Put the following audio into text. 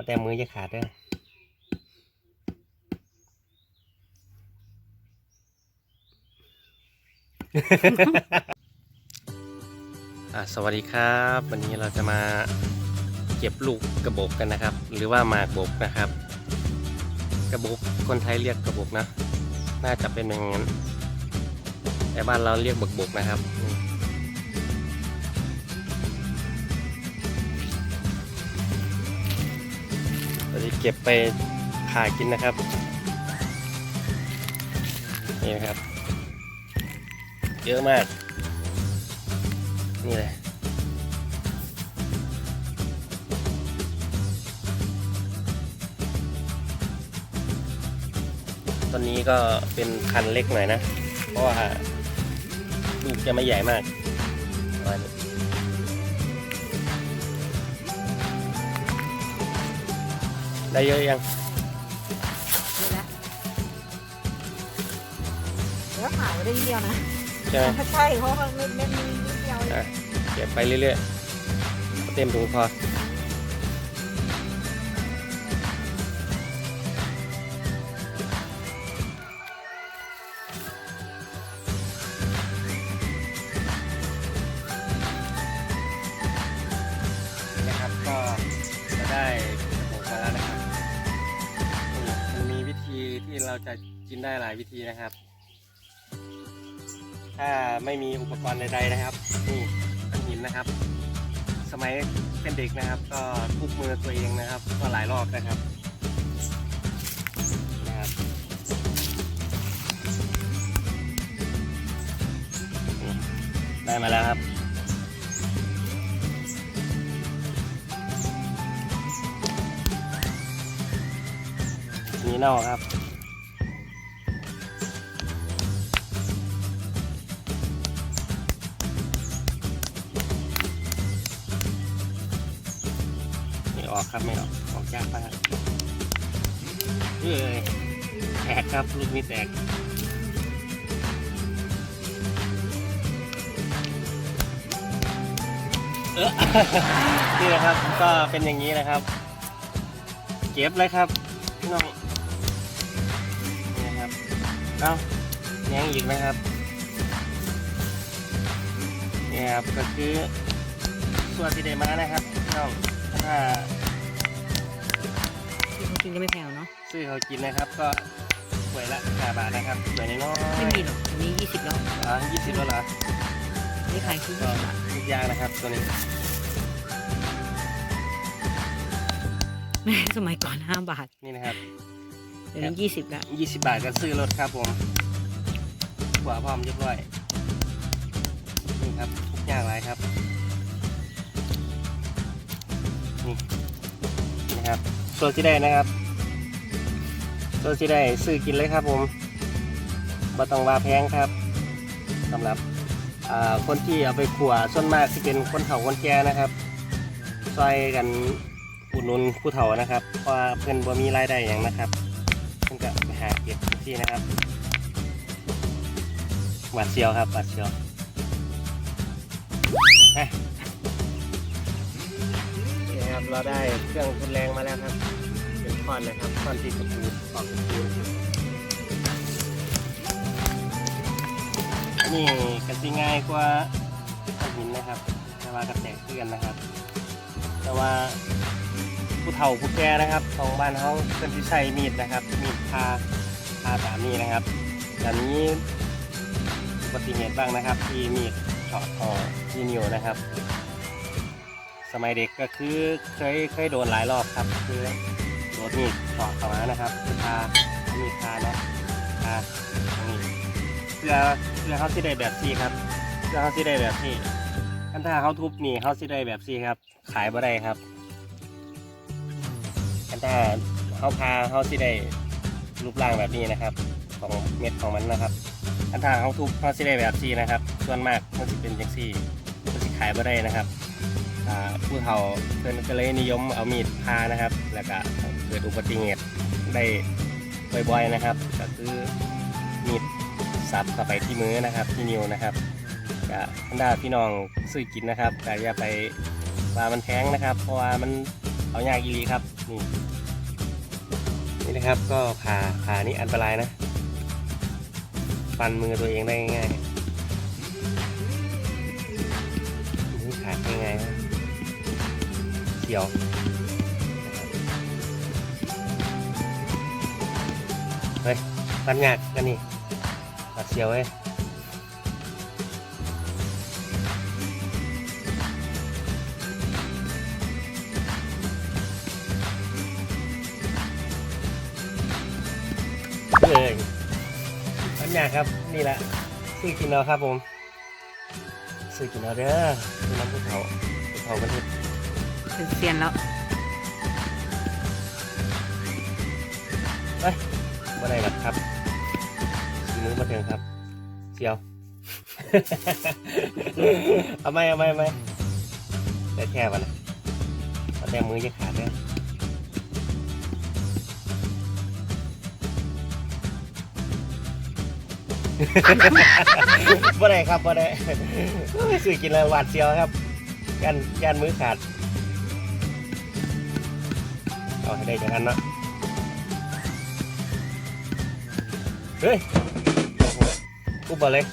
เอาแต่มือจะขาดเด้ออะสวัสดีครับ วันนี้เราจะมาเก็บลูกกระบอกกันนะครับ หรือว่าหมากบกนะครับ กระบอกคนไทยเรียกกระบอกนะ น่าจะเป็นอย่างนั้นแต่บ้านเราเรียกบกบกนะครับ เก็บไปผ่ากินนะครับ นี่นะครับ เยอะมาก นี่เลยตอนนี้ก็เป็นพันเล็กหน่อยนะ เพราะว่าลูกจะไม่ใหญ่มากประมาณนี้ ได้เยอะยังนี่แหละแล้วหายไปได้นิดเดียวนะ ใช่ไหมใช่เพราะมันเม็ดเม็ดมีนิดเดียวเองอะเก็บไปเรื่อยๆ เต็มถุงพอ เราจะกินได้หลายวิธีนะครับ ถ้าไม่มีอุปกรณ์ใดๆนะครับนี่ก้อนหินนะครับ สมัยเป็นเด็กนะครับ ก็ทุบมือตัวเองนะครับ ก็หลายรอบนะครับนะครับได้มาแล้วครับมีเน่าครับ ออกครับไม่ออก ออกยากมากเอ้ยแตกครับลูกนี้แตกเออนี่นะครับก็เป็นอย่างนี้นะครับ เก็บเลยครับพี่น้องนี่นะครับเอ้ายังอีกนะครับนี่ครับก็คือส่วนที่ได้มานะครับพี่น้องถ้า นก็ไม่แพงเนาะซื้อเขากินนะครับ ก็ถ้วยละห้าบาทนะครับถ้วยน้อยไม่มีหรอกอันนี้ยี่สิบแล้วๆอ๋อยี่สิบแล้วเหรอนี่ขายคือก็ทุกอย่างนะครับ ตัวนี้แม่สมัยก่อนห้าบาทนี่นะครับ เดี๋ยวนี้ยี่สิบแล้วยี่สิบบาทก็ซื้อรถครับผมขวาพร้อมเรียบร้อยนี่ครับทุกอย่างไรครับ นี่นะครับส่วนที่ได้นะครับ ส่วนที่ได้ซื้อกินเลยครับผมบ่ต้องว่าแพงครับสำหรับคนที่เอาไปขัวส่วนมากที่เป็นคนเฒ่าคนแก่นะครับซอยกันอุดหนุนผู้เฒ่านะครับเพราะเพื่อนบ่มีรายได้อย่างนะครับเพิ่งจะไปหาเก็บที่นะครับหวาดเสียวครับหวาดเสียวอะครับเราได้เครื่องทุนแรงมาแล้วครับ เป็นคอนนะครับคอนที่กระปูออกกระปูนนี่กันสิง่ายกว่าหินนะครับ แต่ว่ากระแตกเพื่อนนะครับ แต่ว่าผู้เฒ่าผู้แก่นะครับของบ้านเขาเป็นที่ใช้มีดนะครับมีดพาพาแบบนี้นะครับแบบนี้อุบัติเหตุบ้างนะครับ ที่มีดเฉาะคอที่นิ้วนะครับ สมัยเด็กก็คือเคยเคยโดนหลายรอบครับคือ โดนมีดเฉาะเข้ามานะครับคือพาเอามีดพาเนาะพาตรงนี้เพื่อเพื่อเขาสิได้แบบซี่ครับเพื่อเขาสิได้แบบที่คันถ้าเขาทุบนี่เขาสิได้แบบซี่ครับ ขายบ่ได้ครับอันถ้าเขาพาเขาสิได้รูปร่างแบบนี้นะครับ ของเม็ดของมันนะครับ อันถ้าเขาทุบเขาสิได้แบบซีนะครับ ส่วนมากมันสิเป็นจังซี่มันสิขายบ่ได้นะครับอ่าผู้เฒ่าเพิ่อนก็เลยนิยมเอามีดพานะครับ แล้วก็ ดอุบัติเหตุได้บ่อยๆนะครับ ก็คือมีดสับเข้าไปที่มือนะครับที่นิ้วนะครับก็ท่านดาพี่น้องซื้อกินนะครับก็อย่าไปว่ามันแพงนะครับ เพราะว่ามันเอายากอีลีครับนี่นี่นะครับก็ผ่าผ่านี่อันตรายนะฟันมือตัวเองได้ง่ายๆนี่ขาดง่ายๆเสียว เฮ้ยฟันงากกันนี่ปัดเสียวเว้ยเลยอันยากครับนี่แหละซื้อกินเอาครับผมซื้อกินเอาเด้อคือน้ำผู้เฒ่าผู้เฒ่าประเทศเป็นเซียนแล้ว บ่ได้หรอกครับสีมือมาเถิงครับเสียว เอาไหมเอาไหมเอาไหมแต่แค่วันนะเอาแต่มือจะขาดเด้อบ่ได้ครับบ่ได้ไม่ซื้อกินแล้วหวาดเสียวครับยันยันมือขาดเอาให้ได้อย่างนั้นเนาะ เฮ้ยโอ้โหอุบเลย